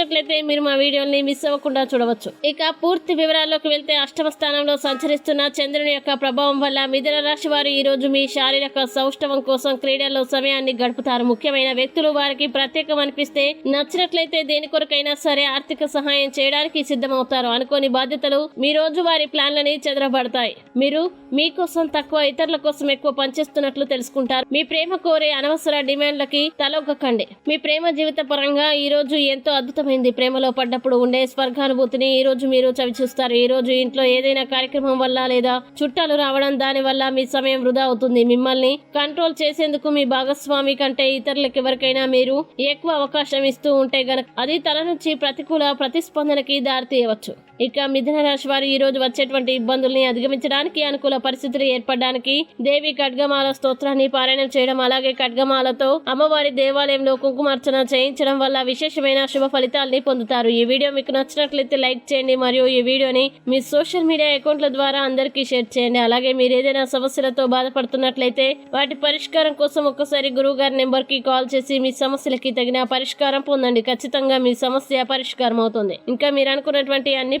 చూసినట్లయితే మీరు మా వీడియోని మిస్ అవ్వకుండా చూడవచ్చు. ఇక పూర్తి వివరాల్లోకి వెళ్తే అష్టమ స్థానంలో సంచరిస్తున్న చంద్రుని యొక్క ప్రభావం వల్ల మిథున రాశి వారు ఈ రోజు మీ శారీరక సౌష్ఠవం కోసం క్రీడల్లో సమయాన్ని గడుపుతారు. ముఖ్యమైన వ్యక్తులు వారికి ప్రత్యేకం అనిపిస్తే నచ్చినట్లయితే దేని కొరకైనా సరే ఆర్థిక సహాయం చేయడానికి సిద్ధమవుతారు అనుకోని బాధ్యతలు మీ రోజు వారి ప్లాన్లని చెదరబడతాయి. మీరు మీకోసం తక్కువ ఇతరుల కోసం ఎక్కువ పనిచేస్తున్నట్లు తెలుసుకుంటారు. మీ ప్రేమ కోరే అనవసర డిమాండ్లకి తలొగ్గకండి. మీ ప్రేమ జీవిత పరంగా ఈ రోజు ఎంతో అద్భుతమైన అర్థమైంది ప్రేమలో పడ్డప్పుడు ఉండే స్వర్గానుభూతిని ఈ రోజు మీరు చవి చూస్తారు. ఈ రోజు ఇంట్లో ఏదైనా కార్యక్రమం వల్ల లేదా చుట్టాలు రావడం దాని వల్ల మీ సమయం వృధా అవుతుంది. మిమ్మల్ని కంట్రోల్ చేసేందుకు మీ భాగస్వామి కంటే ఇతరులకు ఎవరికైనా మీరు ఎక్కువ అవకాశం ఇస్తూ ఉంటే గనక అది తల నుంచి ప్రతికూల ప్రతిస్పందనకి దారితీయవచ్చు. ఇక మిథున రాశి వారు ఈ రోజు వచ్చేటువంటి ఇబ్బందుల్ని అధిగమించడానికి అనుకూల పరిస్థితులు ఏర్పడడానికి దేవి ఖడ్గమాల స్తోత్రాన్ని పారాయణం చేయడం అలాగే ఖడ్గమాలతో అమ్మవారి దేవాలయంలో కుంకుమార్చన చేయించడం వల్ల విశేషమైన శుభ ఫలితాల్ని పొందుతారు. ఈ వీడియో మీకు నచ్చినట్లయితే లైక్ చేయండి మరియు ఈ వీడియోని మీ సోషల్ మీడియా అకౌంట్ల ద్వారా అందరికీ షేర్ చేయండి. అలాగే మీరు ఏదైనా సమస్యలతో బాధపడుతున్నట్లయితే వాటి పరిష్కారం కోసం ఒక్కసారి గురువు గారి నెంబర్కి కాల్ చేసి మీ సమస్యలకి తగిన పరిష్కారం పొందండి. ఖచ్చితంగా మీ సమస్య పరిష్కారం అవుతుంది ఇంకా మీరు అనుకున్నటువంటి అన్ని